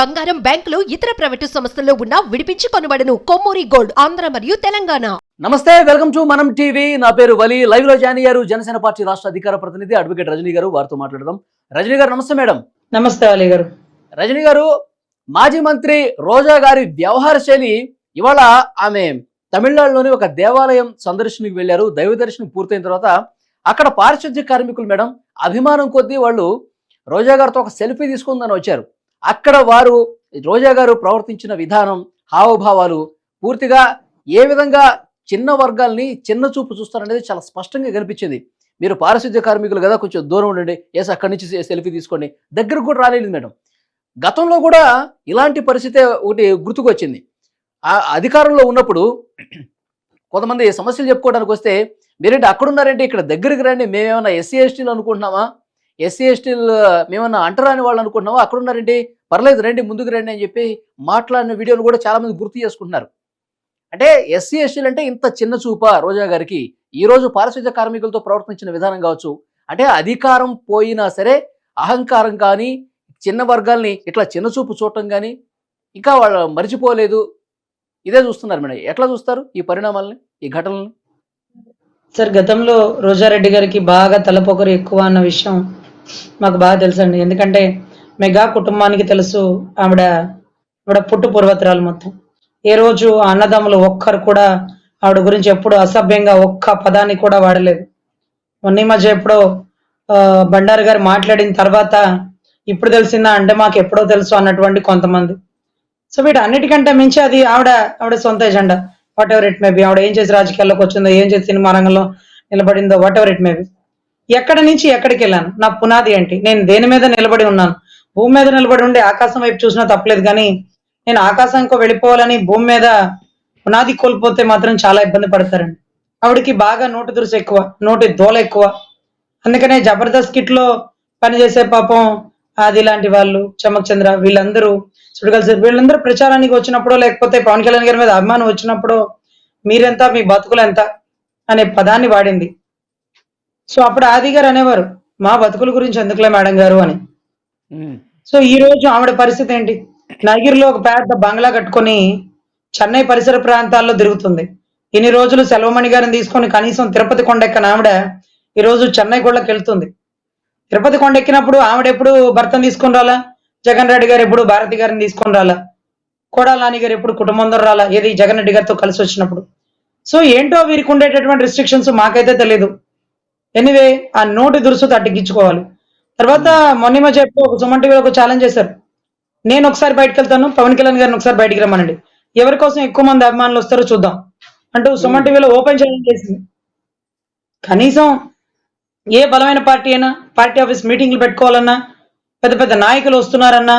బంగారం బ్యాంకులు ఇతర ప్రైవేటు సంస్థల్లో ఉన్న విడిపించి కొనబడను. కొమ్మూరి గోల్డ్ ఆంధ్ర మరియు తెలంగాణ. నమస్తే వెల్కమ్ టు మనం టీవీ. నా పేరు వలి. లైవ్లో జాయిన్ అయ్యారు జనసేన పార్టీ రాష్ట్ర అధికార ప్రతినిధి అడ్వకేట్ రజనీ గారు. వారితో మాట్లాడదాం. రజనీ గారు నమస్తే మేడం. నమస్తే అలీ గారు. రజనీ గారు మాజీ మంత్రి రోజా గారి వ్యవహార శైలి ఇవాళ ఆమె తమిళనాడులోని ఒక దేవాలయం సందర్శనకు వెళ్ళారు. దైవ దర్శనం పూర్తయిన తర్వాత అక్కడ పారిశుద్ధ్య కార్మికులు మేడం అభిమానం కొద్దీ వాళ్ళు రోజా గారితో ఒక సెల్ఫీ తీసుకుందని వచ్చారు. అక్కడ వారు రోజా గారు ప్రవర్తించిన విధానం హావభావాలు పూర్తిగా ఏ విధంగా చిన్న వర్గాల్ని చిన్న చూపు చూస్తారనేది చాలా స్పష్టంగా కనిపించింది. మీరు పారిశుద్ధ్య కార్మికులు కదా కొంచెం దూరం ఉండండి. ఎస్ అక్కడి నుంచి సెల్ఫీ తీసుకోండి. దగ్గరకు కూడా రాలేదు మేడం. గతంలో కూడా ఇలాంటి పరిస్థితి ఒకటి గుర్తుకొచ్చింది. ఆ అధికారంలో ఉన్నప్పుడు కొంతమంది సమస్యలు చెప్పుకోవడానికి వస్తే మీరేంటి అక్కడున్నారంటే ఇక్కడ దగ్గరికి రండి. మేమేమైనా ఎస్సీ ఎస్టీలు అనుకుంటున్నామా? ఎస్సీ ఎస్టీలు మేమన్నా అంటరాని వాళ్ళు అనుకుంటున్నామా? అక్కడ ఉన్నారండి పర్లేదు రండి ముందుకు రండి అని చెప్పి మాట్లాడిన వీడియోలు కూడా చాలామంది గుర్తు చేసుకుంటున్నారు. అంటే ఎస్సీ ఎస్టీలు అంటే ఇంత చిన్న చూప రోజా గారికి. ఈ రోజు పారిశుద్ధ్య కార్మికులతో ప్రవర్తించిన విధానం కావచ్చు. అంటే అధికారం పోయినా సరే అహంకారం కానీ చిన్న వర్గాల్ని ఇట్లా చిన్న చూపు చూడటం కానీ ఇంకా వాళ్ళు మర్చిపోలేదు. ఇదే చూస్తున్నారు మేడం. ఎట్లా చూస్తారు ఈ పరిణామాలని ఈ ఘటనల్ని? సార్ గతంలో రోజారెడ్డి గారికి బాగా తలపొకరు ఎక్కువ అన్న విషయం మాకు బాగా తెలుసండి. ఎందుకంటే మెగా కుటుంబానికి తెలుసు ఆవిడ ఆవిడ పుట్టు పూర్వతరాలు మొత్తం. ఏ రోజు అన్నదమ్ములు ఒక్కరు కూడా ఆవిడ గురించి ఎప్పుడు అసభ్యంగా ఒక్క పదాన్ని కూడా వాడలేదు. మొన్న మధ్య ఎప్పుడో ఆ, బండారు గారు మాట్లాడిన తర్వాత ఇప్పుడు తెలిసిందా అంటే మాకు ఎప్పుడో తెలుసు అన్నటువంటి కొంతమంది. సో వీటి అన్నిటికంటే మించి అది ఆవిడ ఆవిడ సొంత agenda. Whatever it maybe ఆవిడ ఏం చేసి రాజకీయాల్లోకి వచ్చిందో ఏం చేసి సినిమా రంగంలో నిలబడిందో వాట్ ఎవర్ ఇట్ మేబీ ఎక్కడి నుంచి ఎక్కడికి వెళ్ళాను? నా పునాది ఏంటి? నేను దేని మీద నిలబడి ఉన్నాను? భూమి మీద నిలబడి ఉండి ఆకాశం వైపు చూసినా తప్పలేదు కానీ నేను ఆకాశంకో వెళ్ళిపోవాలని భూమి మీద పునాది కోల్పోతే మాత్రం చాలా ఇబ్బంది పడతారండి. ఆవిడకి బాగా నోటు దురుసు ఎక్కువ నోటి దోల ఎక్కువ. అందుకనే జబర్దస్త్ కిట్లో పనిచేసే పాపం ఆది లాంటి వాళ్ళు చమక్ చంద్ర వీళ్ళందరూ చూడగలిసి సార్ వీళ్ళందరూ ప్రచారానికి వచ్చినప్పుడు లేకపోతే పవన్ కళ్యాణ్ గారి మీద అభిమానం వచ్చినప్పుడు మీరెంత మీ బతుకులు ఎంత అనే పదాన్ని వాడింది. సో అప్పుడు ఆది గారు అనేవారు మా బతుకుల గురించి ఎందుకులే మేడం గారు అని. సో ఈ రోజు ఆవిడ పరిస్థితి ఏంటి? నగిరిలో ఒక పెద్ద బంగ్లా కట్టుకొని చెన్నై పరిసర ప్రాంతాల్లో తిరుగుతుంది. ఇన్ని రోజులు సెలవమణి గారిని తీసుకొని కనీసం తిరుపతి కొండెక్కన ఆవిడ ఈ రోజు చెన్నై గుళ్ళకి వెళ్తుంది. తిరుపతి కొండ ఎక్కినప్పుడు ఆవిడ ఎప్పుడు భర్తను తీసుకొని రాలా? జగన్ రెడ్డి గారు ఎప్పుడు భారతి గారిని తీసుకొని రాలా? కోడాల నాని గారు ఎప్పుడు కుటుంబంతో రాలా? ఏది జగన్ రెడ్డి గారితో కలిసి వచ్చినప్పుడు? సో ఏంటో వీరికి ఉండేటటువంటి రిస్ట్రిక్షన్స్ మాకైతే తెలియదు ఎనీవే ఆ నోటి దురుసు తట్టించుకోవాలి తర్వాత మొన్న చెప్పు ఒక సుమన్ టీవీలో ఒక ఛాలెంజ్ చేశారు. నేను ఒకసారి బయటకు వెళ్తాను పవన్ కళ్యాణ్ గారిని ఒకసారి బయటికి రమ్మనండి ఎవరి కోసం ఎక్కువ మంది అభిమానులు వస్తారో చూద్దాం. అంటూ సుమన్ టీవీలో ఓపెన్ ఛాలెంజ్ చేసింది. కనీసం ఏ బలమైన పార్టీ అయినా పార్టీ ఆఫీస్ మీటింగ్లు పెట్టుకోవాలన్నా పెద్ద పెద్ద నాయకులు వస్తున్నారన్నా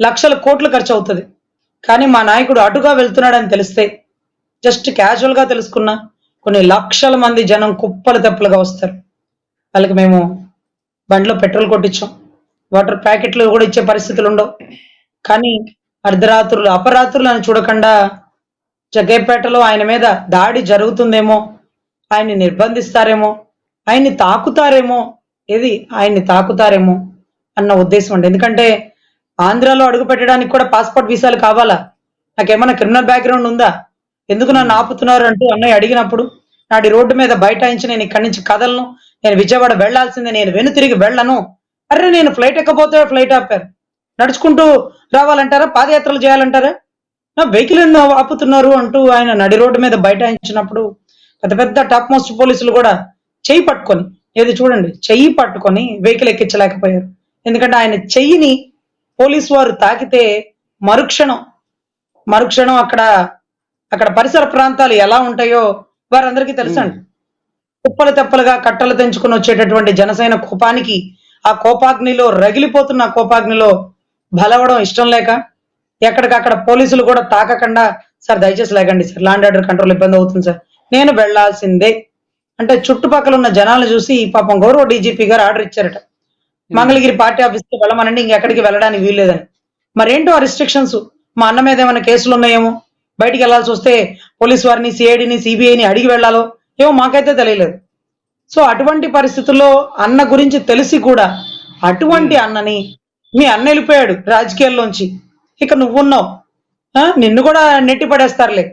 లక్షల కోట్లు ఖర్చు అవుతుంది. కానీ మా నాయకుడు అటుగా వెళ్తున్నాడని తెలిస్తే జస్ట్ క్యాజువల్గా తెలుసుకున్నా కొన్ని లక్షల మంది జనం కుప్పలు తెప్పలుగా వస్తారు. వాళ్ళకి మేము బండిలో పెట్రోల్ కొట్టించాం. వాటర్ ప్యాకెట్లు కూడా ఇచ్చే పరిస్థితులు ఉండవు. కానీ అర్ధరాత్రులు అపరాత్రులు అని చూడకుండా జగ్గైపేటలో ఆయన మీద దాడి జరుగుతుందేమో ఆయన్ని నిర్బంధిస్తారేమో ఆయన్ని తాకుతారేమో ఏది ఆయన్ని తాకుతారేమో అన్న ఉద్దేశం అండి ఎందుకంటే ఆంధ్రాలో అడుగు పెట్టడానికి కూడా పాస్పోర్ట్ వీసాలు కావాలా? నాకేమైనా క్రిమినల్ బ్యాక్గ్రౌండ్ ఉందా? ఎందుకు నన్ను ఆపుతున్నారు అంటూ అన్నయ్య అడిగినప్పుడు నాటి రోడ్డు మీద బైఠాయించి నేను ఇక్కడి నుంచి కదలను నేను విజయవాడ వెళ్ళాల్సిందే నేను వెను తిరిగి వెళ్ళను. అరే నేను ఫ్లైట్ ఎక్కకపోతే ఫ్లైట్ ఆపారు. నడుచుకుంటూ రావాలంటారా? పాదయాత్రలు చేయాలంటారా? నా వెహికల్ ఆపుతున్నారు అంటూ ఆయన నడి రోడ్డు మీద బైఠాయించినప్పుడు పెద్ద పెద్ద టాప్ మోస్ట్ పోలీసులు కూడా చెయ్యి పట్టుకొని ఏది చూడండి చెయ్యి పట్టుకొని వెహికల్ ఎక్కించలేకపోయారు. ఎందుకంటే ఆయన చెయ్యిని పోలీసు వారు తాకితే మరుక్షణం మరుక్షణం అక్కడ అక్కడ పరిసర ప్రాంతాలు ఎలా ఉంటాయో వారందరికీ తెలుసండి. కుప్పలు తెప్పలుగా కట్టలు తెంచుకొని వచ్చేటటువంటి జనసేన కోపానికి ఆ కోపాగ్నిలో రగిలిపోతున్న కోపాగ్నిలో బలవడం ఇష్టం లేక ఎక్కడికక్కడ పోలీసులు కూడా తాకకుండా సార్ దయచేసి లేకండి sir law and order control ఇబ్బంది అవుతుంది సార్ నేను వెళ్ళాల్సిందే. అంటే చుట్టుపక్కల ఉన్న జనాలు చూసి ఈ పాపం గౌరవ డీజీపీ గారు ఆర్డర్ ఇచ్చారట. మంగళగిరి పార్టీ ఆఫీస్కి వెళ్ళమనండి ఇంకెక్కడికి వెళ్ళడానికి వీల్లేదని. మరేంటో ఆ రిస్ట్రిక్షన్స్ మా అన్న మీద ఏమైనా కేసులు ఉన్నాయేమో? బయటికి వెళ్ళాల్సి వస్తే పోలీస్ వారిని సిఐడిని సిబిఐని అడిగి వెళ్ళాలో? ఏమో మాకైతే తెలియలేదు. సో అటువంటి పరిస్థితుల్లో అన్న గురించి తెలిసి కూడా అటువంటి అన్నని మీ అన్న వెళ్ళిపోయాడు రాజకీయాల్లోంచి. ఇక నువ్వున్నావు. నిన్ను కూడా నెట్టి పడేస్తారులే.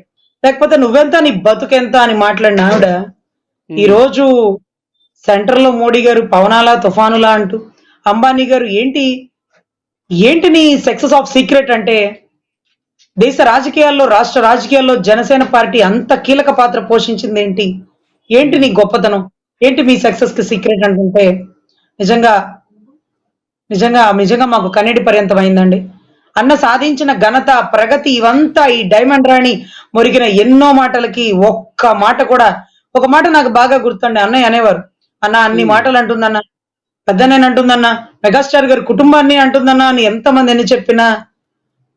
లేకపోతే నువ్వెంత నీ బతుకెంత అని మాట్లాడిన ఆవిడ? ఈ రోజు సెంటర్లో మోడీ గారు పవనాలా తుఫానులా అంటూ అంబానీ గారు ఏంటి ఏంటి నీ సక్సెస్ ఆఫ్ సీక్రెట్ అంటే? దేశ రాజకీయాల్లో రాష్ట్ర రాజకీయాల్లో జనసేన పార్టీ అంత కీలక పాత్ర పోషించింది ఏంటి ఏంటి నీ గొప్పతనం? ఏంటి మీ సక్సెస్కి సీక్రెట్ అంటుంటే? నిజంగా నిజంగా నిజంగా మాకు కన్నీటి పర్యంతం అయిందండి అన్న సాధించిన ఘనత ప్రగతి ఇవంతా ఈ డైమండ్ రాణి మురిగిన ఎన్నో మాటలకి ఒక్క మాట కూడా ఒక మాట నాకు బాగా గుర్తుండే అన్నయ్య అనేవారు. అన్న అన్ని మాటలు అంటుందన్న. పెద్ద నేను అంటుందన్న. మెగాస్టార్ గారి కుటుంబాన్ని అంటుందన్న అని ఎంతమంది ఎన్ని చెప్పినా.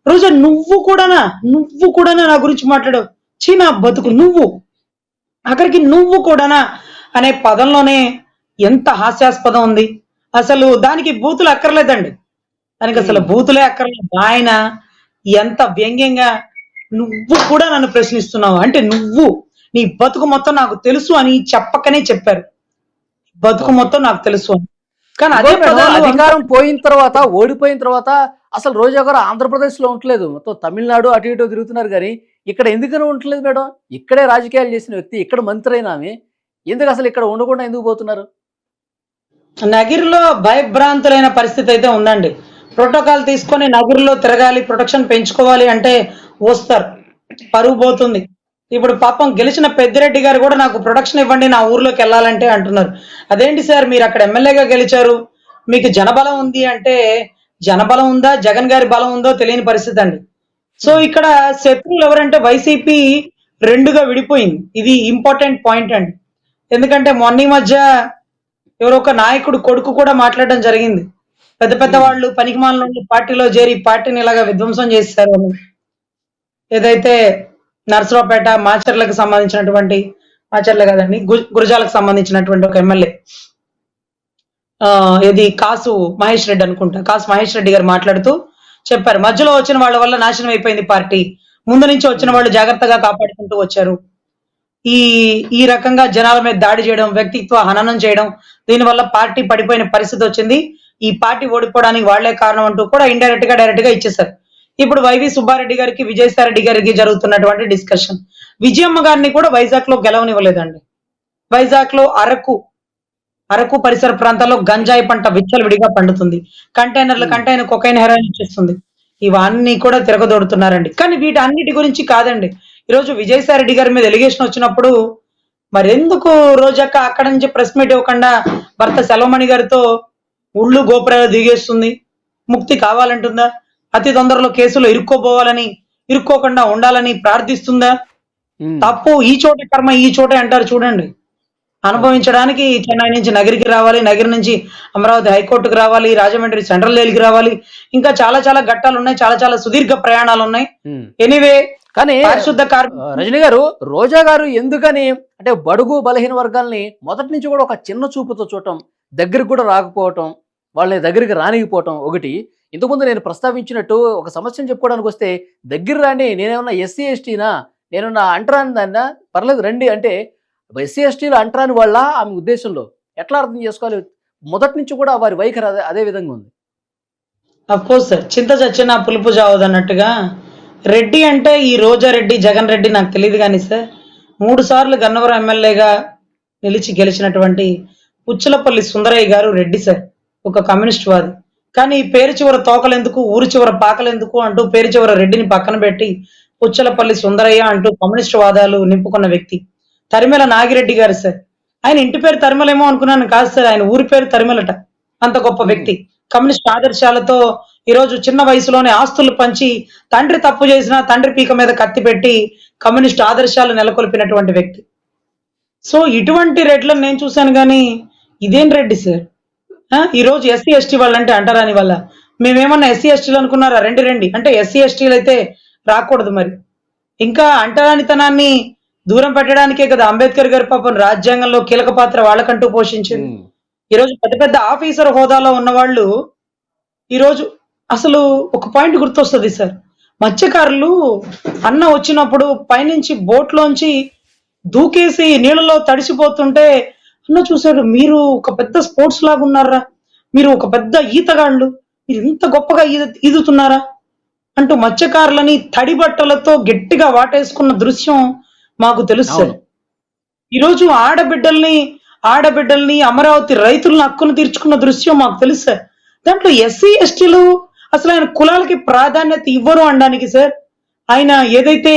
రోజా నువ్వు కూడానా? నువ్వు కూడానా నా గురించి మాట్లాడావు? చీ నా బతుకు నువ్వు. అక్కడికి నువ్వు కూడానా అనే పదంలోనే ఎంత హాస్యాస్పదం ఉంది. అసలు దానికి బూతులు అక్కర్లేదండి. దానికి అసలు బూతులే అక్కర్లేదు. ఆయన ఎంత వ్యంగ్యంగా నువ్వు కూడా నన్ను ప్రశ్నిస్తున్నావు. అంటే నువ్వు నీ బతుకు మొత్తం నాకు తెలుసు అని చెప్పకనే చెప్పారు. బతుకు మొత్తం నాకు తెలుసు అని. కానీ అదే అధికారం పోయిన తర్వాత ఓడిపోయిన తర్వాత అసలు రోజా గారు ఆంధ్రప్రదేశ్లో ఉండలేదు మొత్తం తమిళనాడు అటు ఇటు తిరుగుతున్నారు కానీ ఇక్కడ ఎందుకని ఉండట్లేదు మేడం? ఇక్కడే రాజకీయాలు చేసిన వ్యక్తి ఇక్కడ మంత్రి అయిన ఎందుకు అసలు ఇక్కడ ఉండకుండా ఎందుకు పోతున్నారు? నగిరిలో భయభ్రాంతులైన పరిస్థితి అయితే ఉందండి. ప్రోటోకాల్ తీసుకొని నగిరిలో తిరగాలి ప్రొటెక్షన్ పెంచుకోవాలి అంటే వస్తారు పరుగు పోతుంది. ఇప్పుడు పాపం గెలిచిన పెద్దిరెడ్డి గారు కూడా నాకు ప్రొటెక్షన్ ఇవ్వండి నా ఊర్లోకి వెళ్ళాలంటే అంటున్నారు. అదేంటి సార్ మీరు అక్కడ ఎమ్మెల్యేగా గెలిచారు? మీకు జనబలం ఉంది అంటే జనబలం ఉందా? జగన్ గారి బలం ఉందో తెలియని పరిస్థితి అండి. సో ఇక్కడ శత్రువులు ఎవరంటే వైసీపీ రెండుగా విడిపోయింది. ఇది ఇంపార్టెంట్ పాయింట్ అండి. ఎందుకంటే మొన్న మధ్య ఎవరో ఒక నాయకుడు కొడుకు కూడా మాట్లాడడం జరిగింది. పెద్ద పెద్ద వాళ్ళు పనికిమాలను పార్టీలో చేరి పార్టీని ఇలాగా విధ్వంసం చేశారు అని. ఏదైతే నర్సరావుపేట మాచర్లకు సంబంధించినటువంటి మాచర్ల కదండి గురజాలకు సంబంధించినటువంటి ఒక ఎమ్మెల్యే. ఆ ఇది కాసు మహేష్ రెడ్డి అనుకుంటా. కాసు మహేష్ రెడ్డి గారు మాట్లాడుతూ చెప్పారు. మధ్యలో వచ్చిన వాళ్ళ వల్ల నాశనం అయిపోయింది పార్టీ. ముందు నుంచి వచ్చిన వాళ్ళు జాగ్రత్తగా కాపాడుకుంటూ వచ్చారు. ఈ ఈ రకంగా జనాల మీద దాడి చేయడం వ్యక్తిత్వ హననం చేయడం దీనివల్ల పార్టీ పడిపోయిన పరిస్థితి వచ్చింది. ఈ పార్టీ ఓడిపోవడానికి వాళ్ళే కారణం అంటూ కూడా ఇండైరెక్ట్గా డైరెక్ట్గా ఇచ్చేశారు. ఇప్పుడు వైవి సుబ్బారెడ్డి గారికి విజయసాయిరెడ్డి గారికి జరుగుతున్నటువంటి డిస్కషన్ విజయమ్మ గారిని కూడా వైజాగ్లో గెలవనివ్వలేదండి. వైజాగ్లో అరకు అరకు పరిసర ప్రాంతాల్లో గంజాయి పంట విచ్చలవిడిగా పండుతుంది. కంటైనర్ల కంటైనర్ కొకైన్ హెరాయిన్ ఇచ్చేస్తుంది. ఇవన్నీ కూడా తిరగదోడుతున్నారండి. కానీ వీటన్నిటి గురించి కాదండి. ఈరోజు విజయసాయి రెడ్డి గారి మీద ఎలిగేషన్ వచ్చినప్పుడు మరెందుకు రోజక్క అక్కడ నుంచి ప్రెస్ మీట్ ఇవ్వకుండా భర్త సెలవమణి గారితో ఉళ్ళు గోపురాలు దిగేస్తుంది? ముక్తి కావాలంటుందా? అతి తొందరలో కేసులో ఇరుక్కోపోవాలని ఇరుక్కోకుండా ఉండాలని ప్రార్థిస్తుందా. తప్పు ఈ చోట కర్మ ఈ చోటే అంటారు చూడండి. అనుభవించడానికి చెన్నై నుంచి నగిరికి రావాలి నగిరి నుంచి అమరావతి హైకోర్టుకు రావాలి రాజమండ్రి సెంట్రల్ జైలుకి రావాలి. ఇంకా చాలా చాలా ఘట్టాలు ఉన్నాయి చాలా చాలా సుదీర్ఘ ప్రయాణాలు ఉన్నాయి. ఎనీవే కానీ పారిశుద్ధ రజనీ గారు రోజా గారు ఎందుకని అంటే బడుగు బలహీన వర్గాల్ని మొదటి నుంచి కూడా ఒక చిన్న చూపుతో చూడటం దగ్గరికి కూడా రాకపోవటం వాళ్ళని దగ్గరికి రానికపోవటం ఒకటి. ఇంతకుముందు నేను ప్రస్తావించినట్టు ఒక సమస్యను చెప్పుకోవడానికి వస్తే దగ్గర రాని నేనేమన్నా ఎస్సీ ఎస్టీనా? నేనున్నా అంటరాని దాన్నా పర్లేదు రండి. అంటే ఎస్సీ ఎస్టీలు అంటరాని వాళ్ళ ఆమె ఉద్దేశంలో ఎట్లా అర్థం చేసుకోవాలి? మొదటి నుంచి కూడా వారి వైఖరి అదే అదే విధంగా ఉంది. అఫ్కోర్స్ సార్ చింత చచ్చిన పులుపు చావదు అన్నట్టుగా. రెడ్డి అంటే ఈ రోజా రెడ్డి జగన్ రెడ్డి నాకు తెలియదు కానీ సార్ మూడు సార్లు గన్నవరం ఎమ్మెల్యేగా నిలిచి గెలిచినటువంటి పుచ్చలపల్లి సుందరయ్య గారు రెడ్డి సార్ ఒక కమ్యూనిస్ట్ వాది. కానీ పేరు చివర తోకలెందుకు ఊరు చివర పాకలెందుకు అంటూ పేరు చివర రెడ్డిని పక్కన పెట్టి పుచ్చలపల్లి సుందరయ్య అంటూ కమ్యూనిస్ట్ వాదాలు నింపుకున్న వ్యక్తి. తరిమెల నాగిరెడ్డి గారు సార్. ఆయన ఇంటి పేరు తరిమలేమో అనుకున్నాను కాదు సార్. ఆయన ఊరి పేరు తరిమలట. అంత గొప్ప వ్యక్తి. కమ్యూనిస్ట్ ఆదర్శాలతో ఈరోజు చిన్న వయసులోనే ఆస్తులు పంచి తండ్రి తప్పు చేసినా తండ్రి పీక మీద కత్తి పెట్టి కమ్యూనిస్ట్ ఆదర్శాలు నెలకొల్పినటువంటి వ్యక్తి. సో ఇటువంటి రెడ్లను నేను చూశాను కానీ ఇదేం రెడ్డి సార్? ఆ, ఎస్సీ ఎస్టీ వాళ్ళంటే అంటారాని వల్ల మేమేమన్నా ఎస్సీ ఎస్టీలు అనుకున్నారా? రెండు రండి. అంటే ఎస్సీ ఎస్టీలు అయితే రాకూడదు మరి. ఇంకా అంటరానితనాన్ని దూరం పెట్టడానికే కదా అంబేద్కర్ గారి పాపం రాజ్యాంగంలో కీలక పాత్ర వాళ్ళకంటూ పోషించింది. ఈరోజు పెద్ద పెద్ద ఆఫీసర్ హోదాలో ఉన్న వాళ్ళు ఈరోజు అసలు ఒక పాయింట్ గుర్తొస్తుంది సార్. మత్స్యకారులు అన్న వచ్చినప్పుడు పైనుంచి బోట్లోంచి దూకేసి నీళ్ళలో తడిసిపోతుంటే అన్న చూశాడు మీరు ఒక పెద్ద స్పోర్ట్స్ లాగా ఉన్నారా మీరు ఒక పెద్ద ఈతగాళ్ళు మీరు ఇంత గొప్పగా ఈద ఈదుతున్నారా? అంటూ మత్స్యకారులని తడి బట్టలతో గట్టిగా వాటేసుకున్న దృశ్యం మాకు తెలుసు. ఈరోజు ఆడబిడ్డల్ని ఆడబిడ్డల్ని అమరావతి రైతులను హక్కును తీర్చుకున్న దృశ్యం మాకు తెలుసు దాంట్లో ఎస్సీ ఎస్టీలు అసలు ఆయన కులాలకి ప్రాధాన్యత ఇవ్వరు అనడానికి సార్. ఆయన ఏదైతే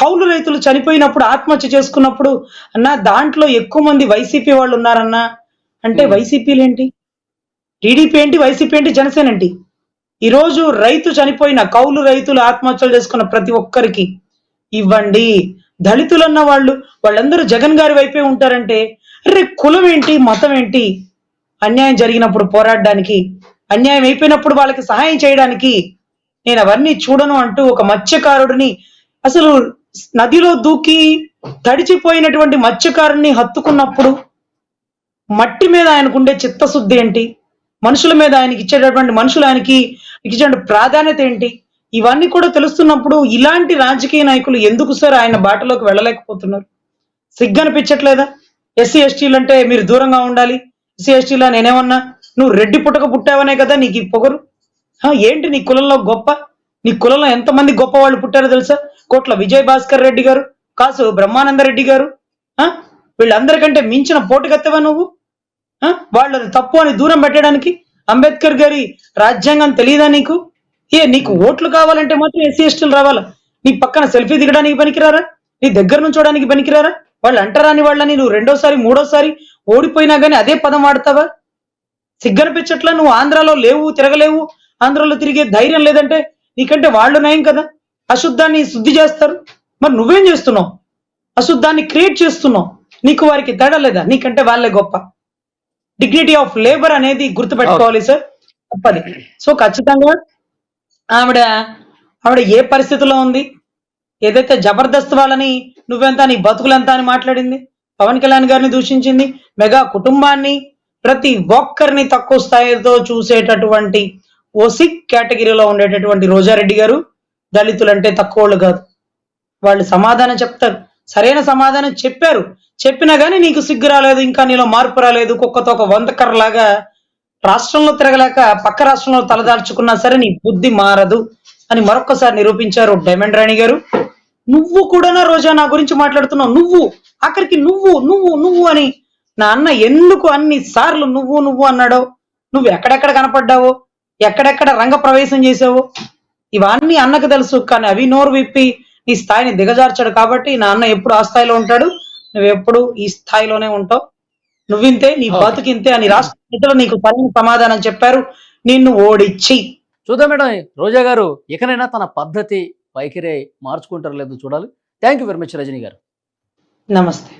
కౌలు రైతులు చనిపోయినప్పుడు ఆత్మహత్య చేసుకున్నప్పుడు అన్న దాంట్లో ఎక్కువ మంది వైసీపీ వాళ్ళు ఉన్నారన్నా అంటే. వైసీపీలు ఏంటి టీడీపీ ఏంటి వైసీపీ ఏంటి జనసేన ఏంటి? ఈరోజు రైతు చనిపోయిన కౌలు రైతులు ఆత్మహత్యలు చేసుకున్న ప్రతి ఒక్కరికి ఇవ్వండి. దళితులు అన్న వాళ్ళు వాళ్ళందరూ జగన్ గారి వైపే ఉంటారంటే అరే కులం ఏంటి మతం ఏంటి? అన్యాయం జరిగినప్పుడు పోరాడడానికి అన్యాయం అయిపోయినప్పుడు వాళ్ళకి సహాయం చేయడానికి నేను అవన్నీ చూడను అంటూ ఒక మత్స్యకారుడిని అసలు నదిలో దూకి తడిచిపోయినటువంటి మత్స్యకారుని హత్తుకున్నప్పుడు మట్టి మీద ఆయనకుండే చిత్తశుద్ధి ఏంటి? మనుషుల మీద ఆయనకి ఇచ్చేటటువంటి మనుషులు ఆయనకి ఇచ్చేటువంటి ప్రాధాన్యత ఏంటి? ఇవన్నీ కూడా తెలుస్తున్నప్పుడు ఇలాంటి రాజకీయ నాయకులు ఎందుకు సార్ ఆయన బాటలోకి వెళ్ళలేకపోతున్నారు? సిగ్గనిపించట్లేదా? ఎస్సీ ఎస్టీలు అంటే మీరు దూరంగా ఉండాలి. ఎస్సీ ఎస్టీలా నేనేమన్నా? నువ్వు రెడ్డి పుట్టక పుట్టావనే కదా నీకు ఈ పొగరు? ఏంటి నీ కులంలో గొప్ప? నీ కులంలో ఎంతమంది గొప్ప వాళ్ళు పుట్టారో తెలుసా? కోట్ల విజయ్ భాస్కర్ రెడ్డి గారు కాసు బ్రహ్మానంద రెడ్డి గారు ఆ? వీళ్ళందరికంటే మించిన పోటుకెత్తవా నువ్వు? వాళ్ళది తప్పు అని దూరం పెట్టడానికి అంబేద్కర్ గారి రాజ్యాంగం తెలియదా నీకు? ఏ నీకు ఓట్లు కావాలంటే మాత్రం ఎస్సీ ఎస్టీలు రావాలా? నీ పక్కన సెల్ఫీ దిగడానికి పనికిరారా? నీ దగ్గర నుంచోడానికి పనికిరారా? వాళ్ళు అంటరాని వాళ్ళని నువ్వు రెండోసారి మూడోసారి ఓడిపోయినా గానీ అదే పదం వాడతావా? సిగ్గనిపించట్లా? నువ్వు ఆంధ్రాలో లేవు తిరగలేవు ఆంధ్రాలో తిరిగే ధైర్యం లేదంటే నీకంటే వాళ్ళు నయం కదా? అశుద్ధాన్ని శుద్ధి చేస్తారు. మరి నువ్వేం చేస్తున్నావు? అశుద్ధాన్ని క్రియేట్ చేస్తున్నావు. నీకు వారికి తేడా లేదా? నీకంటే వాళ్ళే గొప్ప. డిగ్నిటీ ఆఫ్ లేబర్ అనేది గుర్తుపెట్టుకోవాలి సార్. తప్పది. సో ఖచ్చితంగా ఆవిడ ఆవిడ ఏ పరిస్థితిలో ఉంది? ఏదైతే జబర్దస్త్ వాళ్ళని నువ్వెంత నీ బతుకులెంత అని మాట్లాడింది? పవన్ కళ్యాణ్ గారిని దూషించింది మెగా కుటుంబాన్ని ప్రతి ఒక్కరిని తక్కువ స్థాయితో చూసేటటువంటి ఒసిక్ కేటగిరీలో ఉండేటటువంటి రోజారెడ్డి గారు దళితులంటే తక్కువ వాళ్ళు కాదు. వాళ్ళు సమాధానం చెప్తారు. సరైన సమాధానం చెప్పారు. చెప్పినా కానీ నీకు సిగ్గు రాలేదు ఇంకా నీలో మార్పు రాలేదు కుక్కతో ఒక వంతకర్రలాగా రాష్ట్రంలో తిరగలేక పక్క రాష్ట్రంలో తలదాల్చుకున్నా సరే నీ బుద్ధి మారదు అని మరొకసారి నిరూపించారు డైమండ్ రాణి గారు. నువ్వు కూడా రోజా నా గురించి మాట్లాడుతున్నావు? నువ్వు ఆఖరికి నువ్వు నువ్వు నువ్వు అని. నా అన్న ఎందుకు అన్ని సార్లు నువ్వు నువ్వు అన్నాడో? నువ్వు ఎక్కడెక్కడ కనపడ్డావో? ఎక్కడెక్కడ రంగ ప్రవేశం చేసావో ఇవన్నీ అన్నకు తెలుసు కానీ అవి నోరు విప్పి నీ స్థాయిని దిగజార్చాడు కాబట్టి నా అన్న ఎప్పుడు ఆ స్థాయిలో ఉంటాడు? నువ్వు ఎప్పుడు ఈ స్థాయిలోనే ఉంటావు? నువ్వింతే నీ Okay. బతుకింతే అని రాష్ట్ర నీకు సరైన సమాధానం చెప్పారు. నిన్ను ఓడిచ్చి చూద్దాం మేడం రోజా గారు ఇకనైనా తన పద్ధతి వైఖరి మార్చుకుంటారో లేదో చూడాలి. Thank you very much Rajani garu. నమస్తే.